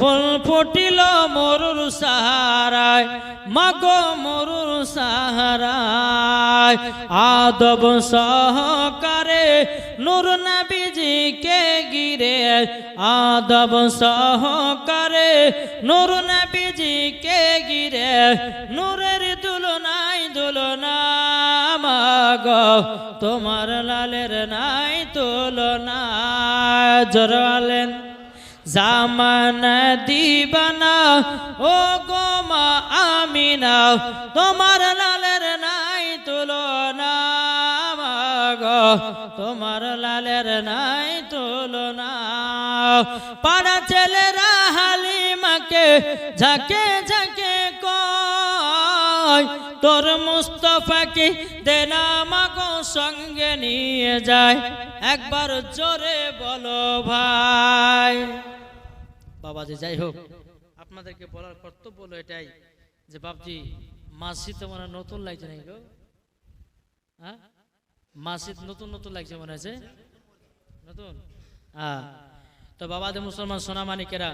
ফুল ফুটিল মরুর সাহারায়, মাগো মরুর সাহারায়। আদব সহকারে নূর নবীজিকে গিরে আদব সহকারে নূর নবীজিকে গিরে নূরের তুলনায় দুলনা, মাগো তোমার লালের নাই তুলনা। জরালেন জামানা দিবানা ও গোমা আমিনা, তোমার লালের নাই তুলনা, মাগো, তোমার লালের নাই তুলনা। পাড়া ছেলেরা হালিমাকে ঝাঁকে ঝাঁকে কয়, তোর মুস্তফাকে দেনা মাগো, সঙ্গে নিয়ে যায়। একবার জোরে বলো ভাই। বাবাজি, যাই হোক, আপনাদেরকে বলার কর্তব্য হলো এটাই যে বাপজি মাসি তো মনে নতুন লাগছে নাকি গো? হ্যাঁ? মাসিদ নতুন নতুন লাগছে মনে হচ্ছে নতুন? হ্যাঁ। তো বাবাদের মুসলমান সোনামানিকেরা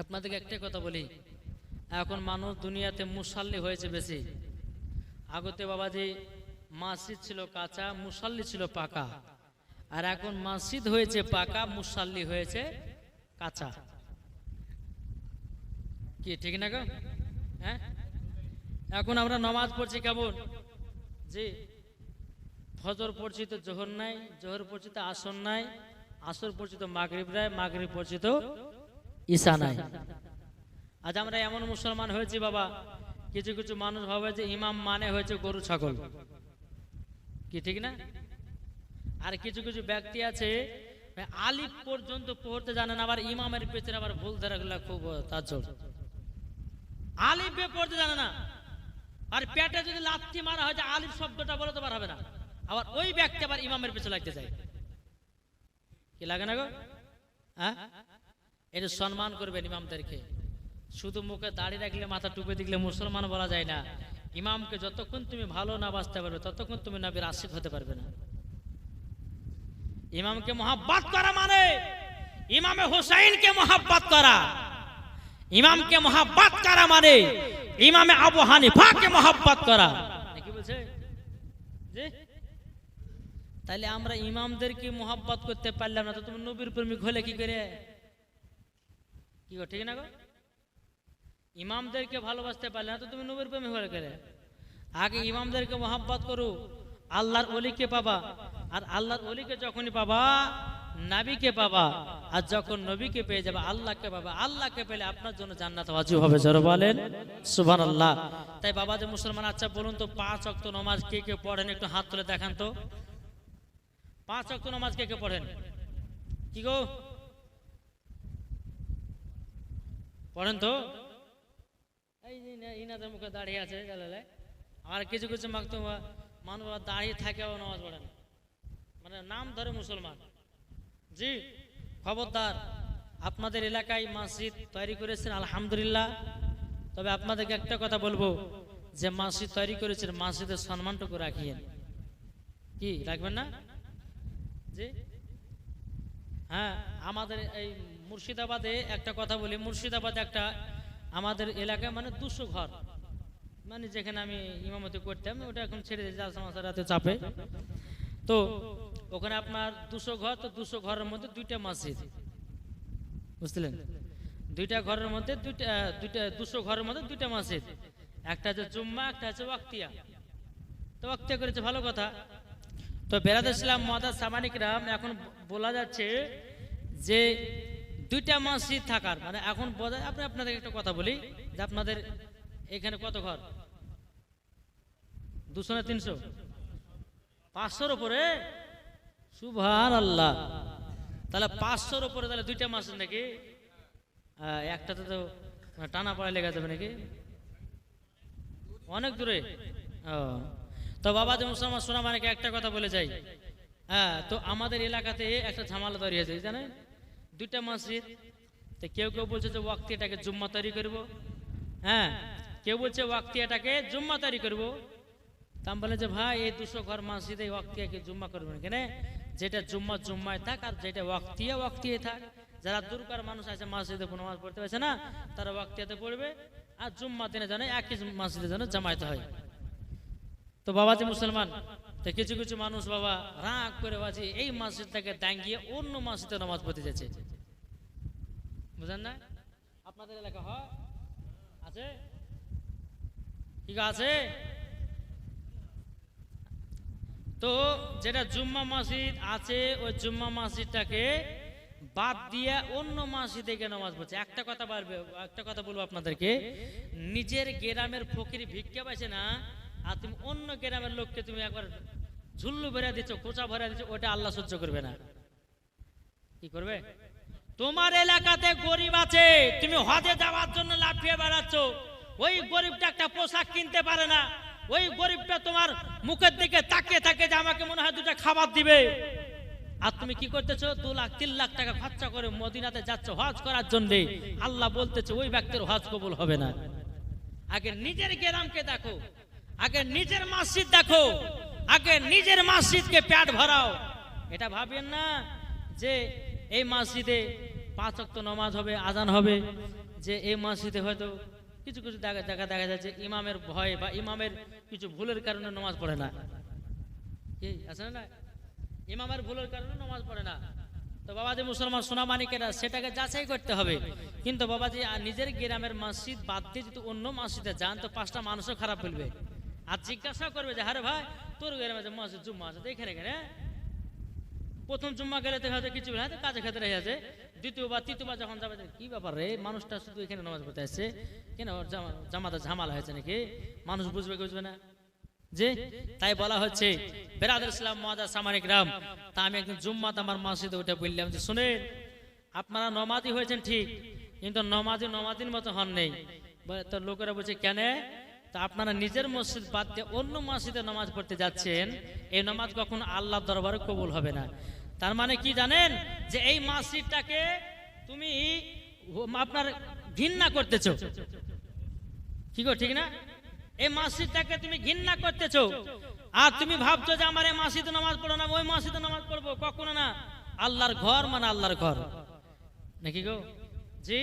আপনাদেরকে একটাই কথা বলি, এখন মানুষ দুনিয়াতে মুসাল্লি হয়েছে বেশি। আগতে বাবাজি মাসিদ ছিল কাঁচা, মুসাল্লি ছিল পাকা। আর এখন মসজিদ হয়েছে পাকা, মুসাল্লি হয়েছে কাঁচা। কি, ঠিক না গো? হ্যাঁ? এখন আমরা নমাজ পড়ছি কেমন? জি। ফজর পড়ছি তো জোহর নাই, জোহর পড়ছি তো আসর নাই, আসর পড়ছি তো মাগরিব নাই, মাগরিব পড়ছি তো ঈশা নাই। আজ আমরা এমন মুসলমান হয়েছি বাবা, কিছু কিছু মানুষ ভাবে যে ইমাম মানে হয়েছে গরু ছাগল। কি, ঠিক না? আর কিছু কিছু ব্যক্তি আছে আলিফ পর্যন্ত পড়তে জানে না, আবার ইমামের পেছনে আবার ভুল ধরে গেলে খুব আলিফ বে পড়তে জানে না। আর পেটে যদি লাথি মারা হয় যে আলিফ শব্দটা বলতে হবে না। আবার ওই ব্যক্তি আবার ইমামের পেছনে লাগতে যায়। কি লাগে না গো? হ্যাঁ? এটা সম্মান করবেন ইমামদেরকে। শুধু মুখে দাড়ি রাখলে, মাথা টুপে দিলে মুসলমান বলা যায় না। ইমামকে যতক্ষণ তুমি ভালো না বাঁচতে পারবে, ততক্ষণ তুমি নবীর আশিক হতে পারবে না। ইমামকে মোহাব্বত করা মানে? ইমামে হুসাইনকে মোহাব্বত করা। ইমামকে মোহাব্বত করা মানে? ইমামে আবু হানিফাকে মোহাব্বত করা। কি বলছে? তাহলে আমরা ইমামদেরকে মোহাব্বত করতে পারলাম না, তো তুমি নবীর প্রেমিক হলে কি করে? কি গো, ঠিক না গো? ইমামদেরকে ভালোবাসতে পারলে না, তো তুমি নবীর প্রেমিক হলে করে? আগে ইমামদেরকে মোহাব্বত করো, আল্লাহর অলিকে পাবা আর আল্লাহর অলিকে যখনই পাবা, নাবিকে পাবা, আর যখন নবীকে পেয়ে যাবে, আল্লাহকে পাবা, আল্লাহকে পেলে আপনার জন্য জান্নাত ওয়াজিব হবে, জোরে বলেন। সুবহানাল্লাহ। তাই বাবা যে মুসলমান আচ্ছা বলুন তো, পাঁচ অক্ত নমাজ কে কে পড়েন? একটু হাত তুলে দেখান তো। পাঁচ অক্ত নমাজ কে কে পড়েন? কি গো? পড়েন তো। এই ইনাদের মুখে দাঁড়িয়ে আছে আর কিছু কিছু মাকতো মানুষ দাঁড়িয়ে থাকে নামাজ পড়েন মানে নাম ধরে মুসলমান। জি, খবরদার, আপনাদের এলাকায় মসজিদ তৈরি করেছেন, আলহামদুলিল্লাহ। তবে আপনাদেরকে একটা কথা বলব, যে মসজিদ তৈরি করেছেন, মসজিদের সম্মানটুকু রাখিয়েন। কি, রাখবেন না? জি? হ্যাঁ আমাদের এই মুর্শিদাবাদে একটা কথা বলি, মুর্শিদাবাদে একটা আমাদের এলাকায় মানে দুশো ঘর। মানে যেখানে আমি ইমামতি করতাম, ওটা এখন ছেড়ে দিয়েছি রাতে চাপে। তো ওখানে আপনার দুশো ঘর, তো দুশো ঘরের মধ্যে দুইটা মসজিদ। বুঝলেন? দুইটা ঘরের মধ্যে দুইটা দুইটা, দুশো ঘরের মধ্যে দুইটা মসজিদ। একটা হচ্ছে জুম্মা, একটা হচ্ছে ওয়াক্তিয়া। তো ওয়াক্তিয়া করেছে, ভালো কথা। তো বেড়াতে ইসলাম মহাদাস সামানিকরাম, এখন বলা যাচ্ছে যে দুইটা মসজিদ থাকার মানে এখন বোঝা আপনি আপনাদের একটা কথা বলি, যে আপনাদের এখানে কত ঘর? দুশো না তিনশো? পাঁচশোর উপরে সুভান আল্লাহ তাহলে পাঁচশোর উপরে তাহলে দুইটা মাস নাকি? আহ, একটাতে তো টানা পড়া লেগে যাবে নাকি? অনেক দূরে? ও। তো বাবা মুসলমান সোনা মানে একটা কথা বলে যাই। হ্যাঁ তো আমাদের এলাকাতে একটা ঝামেলা তৈরি হয়েছে জানেন? দুইটা মসজিদ তো কেউ কেউ বলছে যে ওয়াক্তি এটাকে জুম্মা তৈরি করব। হ্যাঁ কেউ বলছে ওয়াক্তিয়াটাকে জুম্মা তৈরি করব। তা আমি বলে যে ভাই এই দুশো ঘর মসজিদে ওয়াক্তিয়াকে জুম্মা করবেন কেন? যেটা জুম্মা জুম্মায় থাক আর যেটা ওয়াক্তিয়া ওয়াক্তিয়ে থাক। যারা দূরকার মানুষ আছে, মসজিদে নামাজ পড়তে পারছে না, তারা ওয়াক্তিয়াতে পড়বে আর জুম্মা দিনে জানে একই মসজিদে যেন জামায়াতে হয়। তো বাবাজি মুসলমান, তো কিছু কিছু মানুষ বাবা রাগ করে বাজি এই মসজিদটাকে দাঙ্গিয়ে অন্য মসজিদে নামাজ পড়তে যাচ্ছে। বুঝেন না? আপনাদের এলাকা হয়? আছে? ঠিক আছে? তো যেটা জুম্মা মসজিদ আছে, ওই জুম্মা মসজিদটাকে বাদ দিয়ে অন্য মসজিদে গিয়ে নামাজ পড়ছে। একটা কথা বলবে, একটা কথা বলব আপনাদেরকে। নিজের গ্রামের ফকির ভিক্ষা পাইছে না, আর তুমি অন্য গ্রামের লোককে তুমি একবার ঝুল্লু ভরে দিচ্ছ কোচা ভরে দিচ্ছ ওটা আল্লাহ সহ্য করবে না। কি করবে? তোমার এলাকাতে গরিব আছে, তুমি হজে যাওয়ার জন্য লাফিয়ে বেড়াচ্ছ। ওই গরিবটা একটা পোশাক কিনতে পারে না ওই গরিবটা তোমার মুখের দিকে তাকিয়ে থাকে যে আমাকে মনে হয় দুটা খাবার দিবে। আর তুমি কি করতেছো? দু লাখ, তিন লাখ টাকা খরচা করে মদিনাতে যাচ্ছ হজ করার জন্য। আল্লাহ বলতেছে, ওই ব্যক্তির হজ কবুল হবে না। আগে নিজের গ্রামকে দেখো, আগে নিজের মসজিদ দেখো, আগে নিজের মসজিদকে প্যাট ভরাও। এটা ভাবেন না যে এই মসজিদে পাঁচ ওয়াক্ত নামাজ হবে, আজান হবে, যে এই মসজিদে হয়তো কিছু কিছু দেখা দেখা যাচ্ছে ইমামের ভয় বা ইমামের কিছু ভুলের কারণে নামাজ পড়ে না। ইমামের ভুলের কারণে নামাজ পড়ে না। তো বাবাজি মুসলমান সোনামানিকেরা সেটাকে যাচাই করতে হবে। কিন্তু বাবাজি নিজের গ্রামের মসজিদ বাদ দিয়ে যদি অন্য মসজিদে যান, তো পাঁচটা মানুষও খারাপ বলবে আর জিজ্ঞাসা করবে যে হারে ভাই, তোর গ্রামে মসজিদ, জুম্মা আছে এখানে এখানে প্রথম জুম্মা গেলে তো হয়তো কিছু হয়তো কাজে খেতে রয়ে আছে দ্বিতীয়বার, তৃতীয়বার যখন যাবে কি ব্যাপার রে? মানুষটা শুধু এখানে নামাজ পড়তে আসছে। কেন? জামাতে ঝামালা হয়েছে নাকি? মানুষ বুঝবে বুঝবে না? যে, তাই বলা হচ্ছে বেরাদুল ইসলাম মহাদা সামানিক রাম তা আমি একদিন জুম্মাত আমার মসজিদে উঠে বললাম যে শুনে আপনারা নমাজি হয়েছেন ঠিক, কিন্তু নমাজি নমাজির মতো হন নেই। তো লোকেরা বলছে, কেন? তা আপনারা নিজের মসজিদ বাদ দিয়ে অন্য মসজিদে নামাজ পড়তে যাচ্ছেন। এই নামাজ কখনো আল্লাহ দরবারে কবুল হবে না। তার মানে কি জানেন? যে এই মসজিদটাকে তুমি আপনার ঘৃণা করতেছো। কি গো, ঠিক না? এই মসজিদটাকে তুমি ঘৃণা করতেছো। আর তুমি ভাবছ যে আমার এই মসজিদে নামাজ পড়ো না, ওই মসজিদে নামাজ পড়ব। কখনো না। আল্লাহর ঘর মানে আল্লাহর ঘর। নাকি গো? জি?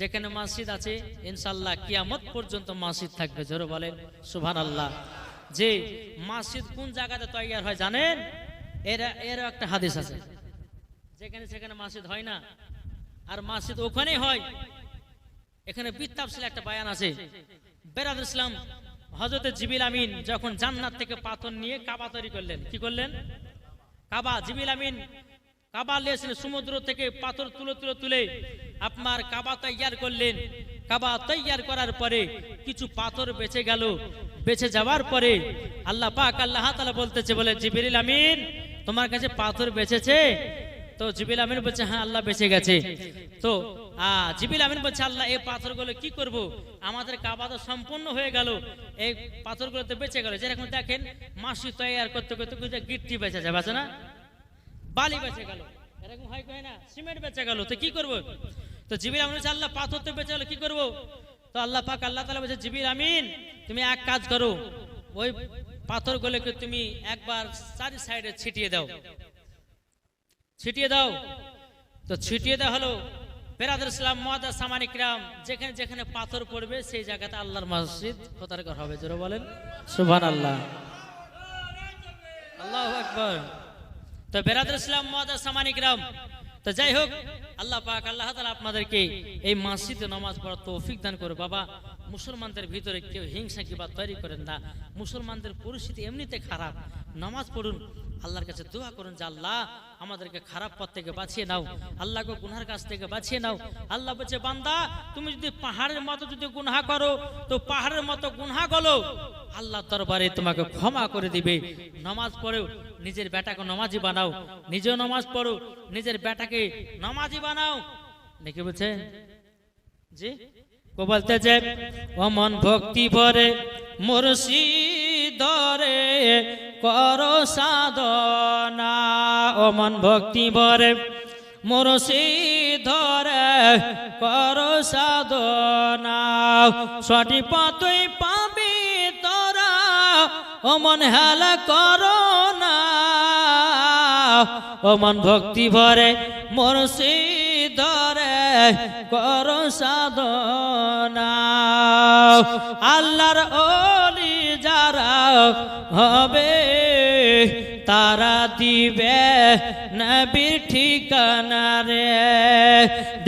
যেখানে মসজিদ আছে ইনশাল্লাহ কিয়ামত পর্যন্ত মসজিদ থাকবে। জোরে বলেন সুভান আল্লাহ যে মসজিদ কোন জায়গাতে তৈরি হয় জানেন? এর এর একটা হাদিস আছে। যেখানে সেখানে মসজিদ হয় না। আর মসজিদ ওখানেই হয়। এখানে বিত্তাফসিল একটা বায়ান আছে। বেরাদ ইসলাম হজরত জিবিল আমিন যখন জান্নাত থেকে পাথর নিয়ে কাবা তৈরি করলেন, কি করলেন? কাবা, জিবিল আমিন কাবা নিয়েছিলেন সমুদ্র থেকে পাথর তুলে তুলে তুলে আপনার কাবা তৈয়ার করলেন। কাবা তৈয়ার করার পরে কিছু পাথর বেঁচে গেল। বেঁচে যাওয়ার পরে আল্লাহ পাক আল্লাহ তাআলা বলতেছে, বলে জিবিল আমিন তোমার কাছে পাথর বেঁচেছে? তো জিবিল আমিন বলছে হ্যাঁ আল্লাহ বেঁচে গেছে। তো জিবিল আমিন বলছে, আল্লাহ, এই পাথরগুলো কি করব? আমাদের কাবা তো সম্পূর্ণ হয়ে গেল। এই পাথরগুলো তো বেঁচে গেল। যেরকম দেখেন, মাসি তৈয়ার করতে করতে কিছু গিট্টি বেঁচে যাবে, আছে না? বালি বেঁচে গেল। এরকম হয় কয় না? সিমেন্ট বেঁচে গেল। তো কি করব? তো জিবিল আমিন বলছে, আল্লাহ, পাথর তো বেঁচে গেল, কি করব? তো আল্লাহ পাক, আল্লাহ তাআলা বলছে, জিবিল আমিন, তুমি এক কাজ করো। ওই পাথরগুলোকে তুমি একবার চারি সাইডে ছিটিয়ে দাও। ছিটিয়ে দাও। তো ছিটিয়ে দেওয়া হলো বেরাদুল ইসলাম মহাদা সামানিক রাম, যেখানে যেখানে পাথর পড়বে সেই জায়গাতে আল্লাহর মসজিদ কোথার হবে। জোরে বলেন সুবহান আল্লাহ আল্লাহ আকবর। তো বেরাদুল ইসলাম মহাদা সামানিক রাম তো যাই হোক, আল্লাহ পাক, আল্লাহ তাআলা আপনাদেরকে এই মসজিদে নামাজ পড়ার তৌফিক দান করে বাবা। মুসলমানদের ভিতরে কেউ হিংসা কিবা তৈরি করেন না। মুসলমানদের পরিস্থিতি এমনিতে খারাপ। নামাজ পড়ুন, আল্লাহর কাছে দোয়া করুন যে, আল্লাহ, আমাদেরকে খারাপ পথ থেকে বাঁচিয়ে নাও। আল্লাহকে গুনহার কাছ থেকে বাঁচিয়ে নাও। আল্লাহ বলছে, বান্দা, তুমি যদি পাহাড়ের মতো যদি গুনহা করো, তো পাহাড়ের মতো গুনহা গলো আল্লাহ দরবারে তোমাকে ক্ষমা করে দিবে। নামাজ পড়ো নিজের বেটাকে নামাজি বানাও। নিজেও নামাজ পড়ো, নিজের বেটাকে নামাজি বানাও। নাকি বলছে, জি? কো বলতে যে, অমন ভক্তি ভরে মুর্শিদরে কর সাধনা। অমন ভক্তি ভরে মুর্শিদরে কর সাধনা। সঠিক পাবি তোরা অমন হেলা করো না। ও মন ভক্তি ভরে মুর্শিদরে করো সাধনা। আল্লাহর অলি যারা হবে, তারা দিবে নবীর ঠিকানা রে।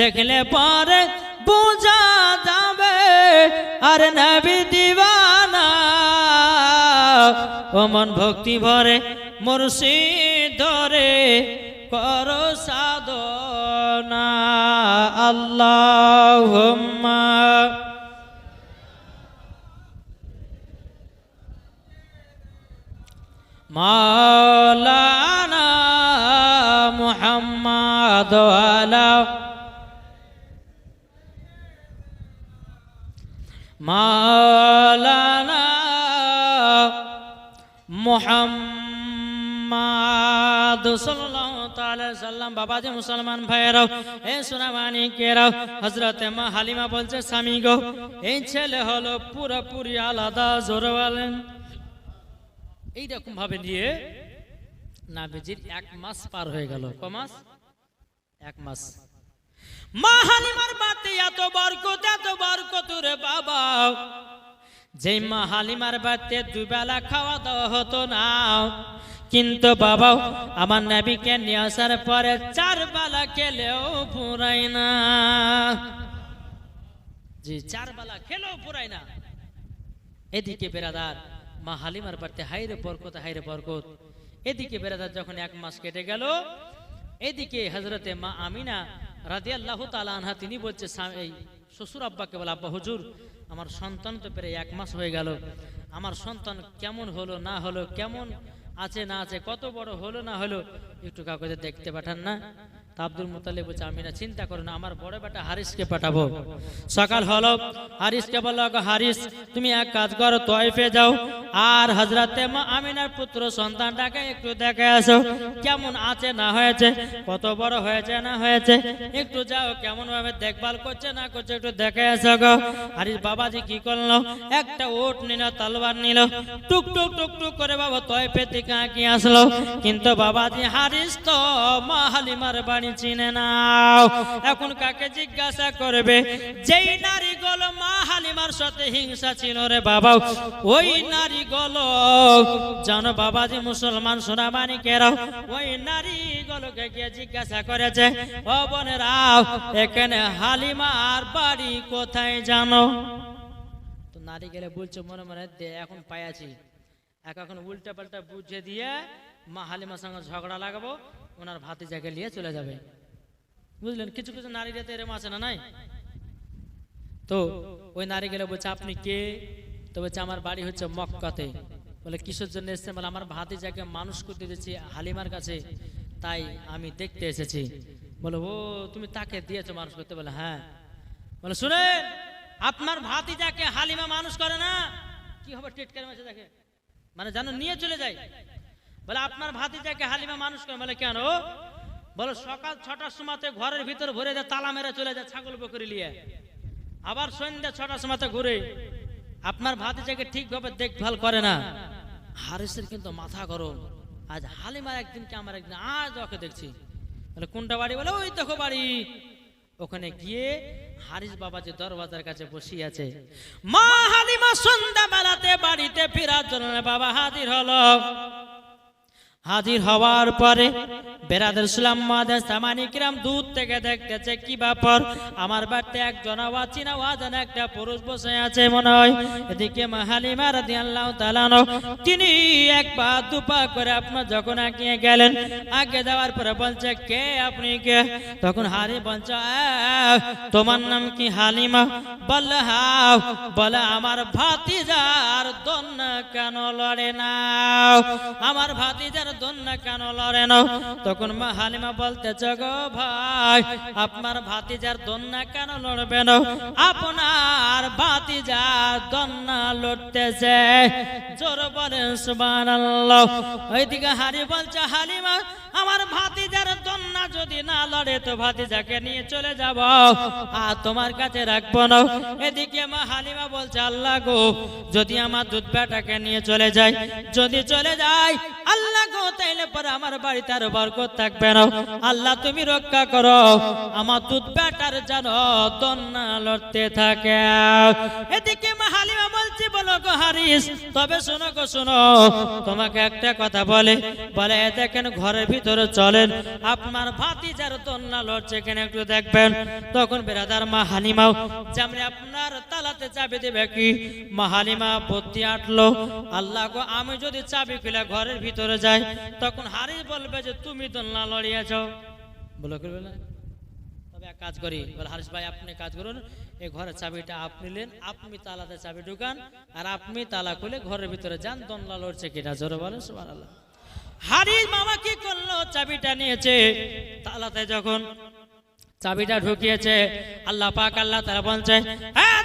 দেখলে পরে বোঝা যাবে, আর নবী দিবানা ও মন ভক্তি ভরে মুর্শিদ ধরে করো সাধনা আল্লাহ মাওলানা মুহাম্মদ আলা মাওলানা মুহাম্মদ সাল্লাল্লাহু তাআলা সাল্লাম বাবাজি মুসলমান ভাইয়েরাও, এ সোনামানি কেরাও হযরত মা হালিমা বলছে, স্বামী গো, এই ছেলে হলো পুরোপুরি আলাদা জোরে বলেন এইরকম ভাবে নিয়ে নাবিজির এক মাস পার হয়ে গেল। ক মাস? এক মাস। মা হালিমার বাতে এত বরকত এত বরকত রে বাবা। যে মা হালিমার বাতে দুবেলা খাওয়া দাওয়া হতো না, কিন্তু বাবা আমার নবীকে নিয়ে আসার পরে চার বেলা খেলেও পুরাই না। জি চার বেলা খেলেও পুরাই না। এদিকে বেরাদার মা হালিমার বাড়িতে হাইরে বরকত হাইরে বরকত। এদিকে বেরাদার যখন এক মাস কেটে গেল, এদিকে হজরতে মা আমিনা রাধি আল্লাহ আনহা, তিনি বলছে এই শ্বশুর আব্বাকে বলে, আব্বা, হুজুর আমার সন্তান তো প্রায় এক মাস হয়ে গেল। আমার সন্তান কেমন হলো, না হলো, কেমন আছে, না আছে, কত বড় হলো, না হলো, একটু কাউকে দেখতে পাঠান না। তা আব্দুল মুতালিব বলছে আমি না চিন্তা করো না আমার বড় বেটা হারিসকে পাঠাবো। সকাল হলো হারিসকে বলল "গো হারিস তুমি এক কাজ করো তয়ফে যাও। আর হজরতে আমিনার পুত্র সন্তানটাকে একটু দেখে আসো কেমন আছে না হয়েছে? কত বড় হয়েছে না হয়েছে? একটু যাও কেমন ভাবে দেখভাল করছে না করছে একটু দেখে আসো গো। হারিস বাবাজি কি করল একটা ওট নিল তলবার নিল টুক টুক টুক টুক করে বাবা তয়ফে থেকে আঁকি আসলো। কিন্তু বাবাজি হারিস তো মা হালিমার বাড়ি চিনে নাও। এখন কাকে জিজ্ঞাসা করবে? যেই নারী গুলো, মা হালিমার সাথে হিংসা ছিল রে বাবা। ওই নারী গুলো, জানো বাবাজি মুসলমান সোনামানি কেরাও। ওই নারী গুলোকে গিয়ে জিজ্ঞাসা করেছে এখানে হালিমার বাড়ি কোথায় জানো? নারী গেলে বলছে, মনে মনে দে, এখন এক এখন উল্টা পাল্টা বুঝে দিয়ে মা হালিমার সঙ্গে ঝগড়া লাগাবো। ওনার ভাতিজাকে নিয়ে চলে যাবে। বুঝলেন? কিছু কিছু নারী রেতে এরম আছে না নাই? তো ওই নারী গেলে বলছে, আপনি কে? তো বলছে, আমার বাড়ি হচ্ছে মক্কাতে। বলে, কিসের জন্য এসছে বলে, আমার ভাতিজাকে মানুষ করতে দিয়েছি হালিমার কাছে, তাই আমি দেখতে এসেছি। বলে, ও, তুমি তাকে দিয়েছ মানুষ করতে? বলে হ্যাঁ। বলে শুনে আপনার ভাতিজাকে হালিমা মানুষ করে না? কি হবে টেটকার মাসে দেখে? মানে জানো নিয়ে চলে যায়। বলে, আপনার ভাতিজাকে হালিমা মানুষ করে। বলে, কেন? বলে, সকাল ছটার সময়তে ঘরের ভিতর ভরে যায় তালা মেরে চলে যায় ছাগল বকরি নিয়ে। আবার সন্ধ্যা ছটার সময়তে ঘুরে। আপনার ভাতিজাকে ঠিকভাবে দেখভাল করে না। হারিসের কিন্তু মাথা গরম। আজ হালিমার একদিনকে আমার একদিন? আজ ওকে দেখছি। বলে, কোনটা বাড়ি? বলে, ওই দেখো বাড়ি। ওখানে গিয়ে হারিস বাবা যে দরওয়াজার কাছে বসিয়ে আছে, মা হালিমা সন্ধ্যা বেলাতে বাড়িতে ফেরার জন্য বাবা হাজির হলো। হাজির হওয়ার পরে বেরাদের সুলাম মাদের সামানিকরাম দূর থেকে দেখতেছে, কি ব্যাপার? আমার বাড়িতে একজন আওয়াজ চিনা ওয়াজন একটা পুরুষ বসে আছে মনে হয়। এদিকে মাহালিমা রাদি আল্লাহ তালানো তিনি এক পা, দু পা করে আপনার যখন আগিয়ে গেলেন, আগে যাওয়ার পরে বলছে, কে আপনি কে? তখন হারি বলছে তোমার নাম কি হালিমা? বললে, হাও, বলে, আমার ভাতিজার দন্ন কেন লড়ে না আমার ভাতিজার দন্য কেন লড়ে না তখন মা হালিমা বলতেছে, গো ভাই, আপনার ভাতিজার দন্য কেন লড়বে না আপনার ভাতিজার দন্য লড়তেছে। জোর বলেন সুবহানাল্লাহ। ওইদিকে হারি বলছে, হালিমা, আমার ভাতিজার দন্য যদি না লড়ে, তো ভাতিজাকে নিয়ে চলে যাব। আর তোমার কাছে রাখব না। এদিকে মা হালিমা বলছে, আল্লাহ গো, যদি আমার দুধ বেটাকে নিয়ে চলে যায়, যদি চলে যায়, আল্লাহ পরে আমার বাড়িতে থাকবে না। আল্লাহ, তুমি রক্ষা করো। আমার দুধ বেটার যেন দন্যা লড়তে থাকে। এদিকে মা হালিমা বলছে বলো হারিস, তবে শোনো গো, শোনো। তোমাকে একটা কথা বলে বলে "এ দেখেন ঘরের ভিতরে চলেন, আপনার ভাতিজার দন্না লড়ছে কেন একটু দেখবেন। তখন বেরাদার মা হালিমাও যেমন আপনার তালাতে চাবি দেবে কি? মা হালিমা বুদ্ধি আটলো, আল্লাহ গো, আমি যদি চাবি খুলে ঘরের ভিতরে যাই, তখন হারিস বলবে যে, তুমি দোলনা লড়িয়েছ। বলো করবে না কাজ করি। বলে হারিস ভাই, আপনি কাজ করুন, এই ঘরের চাবিটা আপনি নেন, আপনি তালাতে চাবি ঢুকান, আর আপনি তালা খুলে ঘরের ভিতরে যান দনলা লড়ছে কিনা, জোরে বলেন, সুবহানাল্লাহ। হারিস মামা কি করল? চাবিটা নিয়েছে। তালাতে যখন চাবিটা ঢুকিয়েছে, আল্লাহ পাক আল্লাহ তারা বলছে হ্যাঁ আর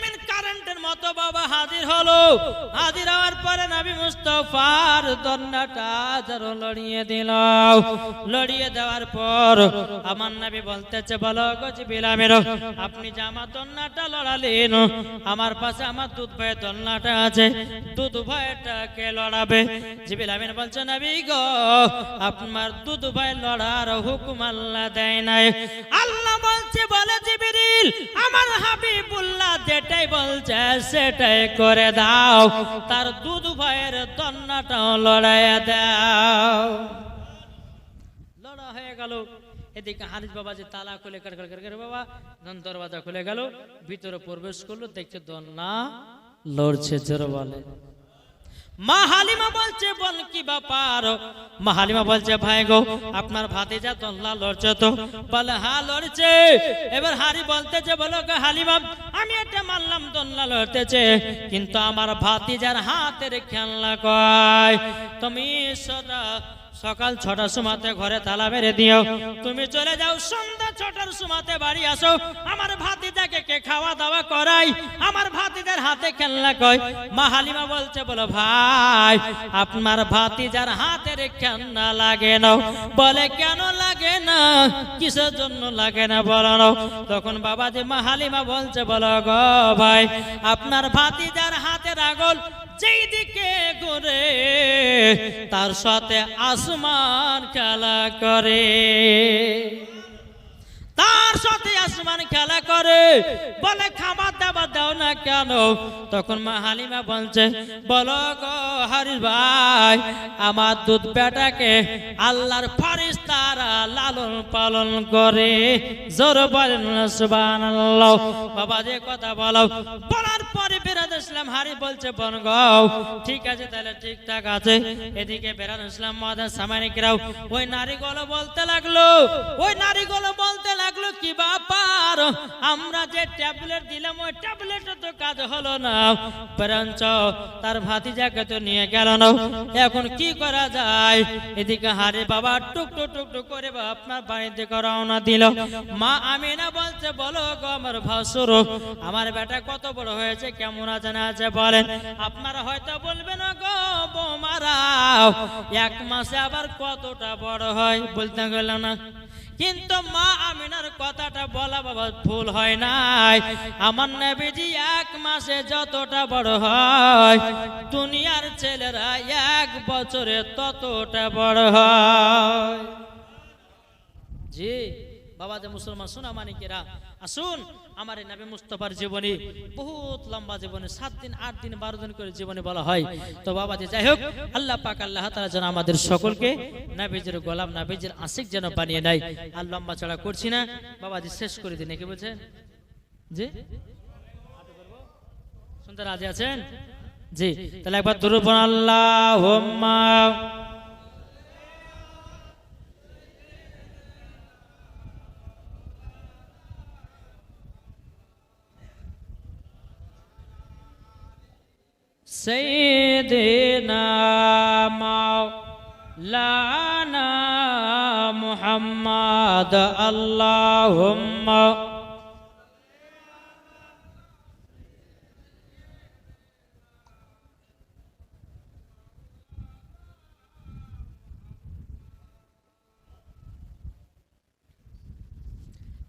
বাবা হাজির হলো। হাজির হওয়ার পরে নবী মুস্তফার দন্নাটা যার লড়িয়ে দিল। লড়িয়ে দেওয়ার পর আমার নবী বলতেছে, বলো গো জিবিল আমির, আপনি যে আমার দন্নাটা লড়ালেন, আমার পাশে আমার দুধ ভাইয়ের দন্নাটা আছে, দুধ ভাইটাকে লড়াবে? জিবিল আমিন বলছে, নবী গো, আপনার দুধ ভাই লড়ার হুকুম আল্লাহ দেয় নাই। আল্লাহ বলছে, বলে জিবিরিল আমার হাবিবুল্লাহ যেটাই বলছে সেটাই করে দাও। তার দুধ ভাইয়ের দন্নাটাও লড়াইয়া দাও। লড়া হয়ে গেল। এদিকে হারিস বাবা যে তালা খুলে বাবা, ধন দরওয়াজা খুলে গেল। ভিতরে প্রবেশ করল, দেখছে দন্না লড়ছে জোর বলে। মা হালিমা বলছে, বল কি মা হালিমা বলছে, ভাই গো, আপনার ভাতিজা লড়ছে তো। বলে হ্যাঁ লড়ছে। এবার হারি বলতেছে আমি এটা মানলাম লড়তেছে, কিন্তু আমার ভাতিজার হাতের খেলনা কয়? তুমি সকাল ছটার সময়তে ঘরে তালা মেরে দিও। তুমি চলে যাও সন্ধ্যা ছটার সময়তে বাড়ি আসো। খাওয়া দাওয়া করাই, আমার ভাতিজার হাতে খেলনা কয়। মা হালিমা বলছে, বলো, ভাই, আপনার ভাতিজার হাতের খেলনা লাগে না। বলে, কেন লাগে না? কিসের জন্য লাগে না বলো না। তখন বাবা যে মা হালিমা বলছে, বলো গো ভাই, আপনার ভাতিজার হাতের আগল যেই দিকে ঘুরে, তার সাথে আসমান খেলা করে। তার সাথে আসমান খেলা করে। বলে, খাবার দাবার দাও না কেন? তখন মা হালিমা বলছে, বলো গো হারিস ভাই, আমার দুধ বেটাকে আল্লাহর তারা লালন পালন করে। জোর বলেন সুবহানাল্লাহ। বাবা, যে কথা বলো। বলার পরে বেরাদ ইসলাম হারি বলছে, বন ঠিক আছে, তাহলে ঠিকঠাক আছে। এদিকে বেরাদ ইসলাম মাদার সামানিকরাও। ওই নারীগুলো বলতে লাগল, ওই নারীগুলো বলতে লাগল, কি ব্যাপার? আমরা যে ট্যাবলেট দিলাম, ওই ট্যাবলেটে তো কাজ হলো না। বরঞ্চ তার ভাতিজাকে তো নিয়ে গেল না। এখন কি করা যায়? এদিকে হারে বাবা টুক টুক টুক টুক করে আপনার বাড়িতে রওনা দিল। মা আমিনা বলছে, বলো গো আমার ভাসুর, আমার বেটা কত বড় হয়েছে, কেমন আছে না আছে বলেন? আপনারা হয়তো বলবেন গো বৌমারা এক মাসে আবার কতটা বড় হয়? বলতে গেল না। কিন্তু মা আমিনার কথাটা বলা বাবা ভুল হয় নাই। আমার নবীজি এক মাসে যতটা বড় হয়, দুনিয়ার ছেলেরা এক বছরে ততটা বড় হয়। জি, বাবা যে মুসলমান সোনা মানিকেরা আসুন আমার এই নবী মুস্তফার জীবনী, বহুত লম্বা জীবনে, সাত দিন, আট দিন, বারো দিন করে জীবনে বলা হয়। তো বাবা যে যাই হোক, আল্লাহ পাক, আল্লাহ তারা যেন আমাদের সকলকে নাবিজের গোলাম, নাবিজের আশিক যেন বানিয়ে নেয়। আর লম্বা চড়া করছি না, বাবা যে শেষ করে দিন কি বলছেন? জি? শুনতে রাজি আছেন? জি, তাহলে একবার দুরুপন আল্লাহ سيدنا مولانا محمد اللهم.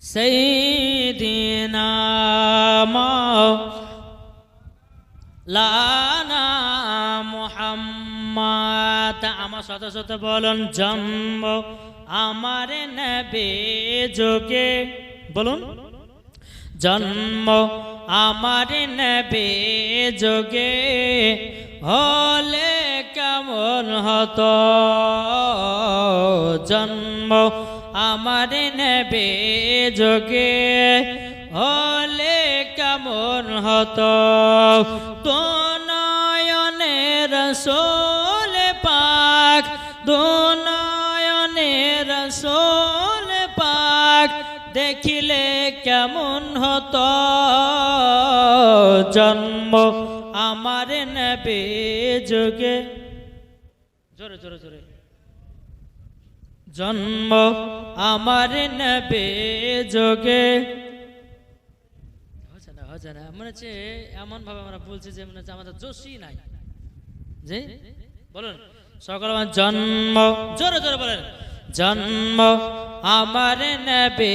سيدنا مولانا আমার সাথে সাথে বলুন জন্ম আমার নবে যোগে বলুন জন্ম আমার যোগে হলে কেমন হতো? জন্ম আমার নেবে যোগে হলে কেমন হতো? তো নয়নের সোল পাক দু নয়নের সোল পাক দেখিলে কেমন হত? জন্ম আমার নেবে যোগে। জোরে জোরে জোরে। জন্ম আমার নেবে যোগে। মনে এমন ভাবে আমরা বলছি যে মনে হচ্ছে আমাদের জোশই নাই। বলুন। সকল জন্ম জোরে জোরে বলেন জন্ম আমার নেবে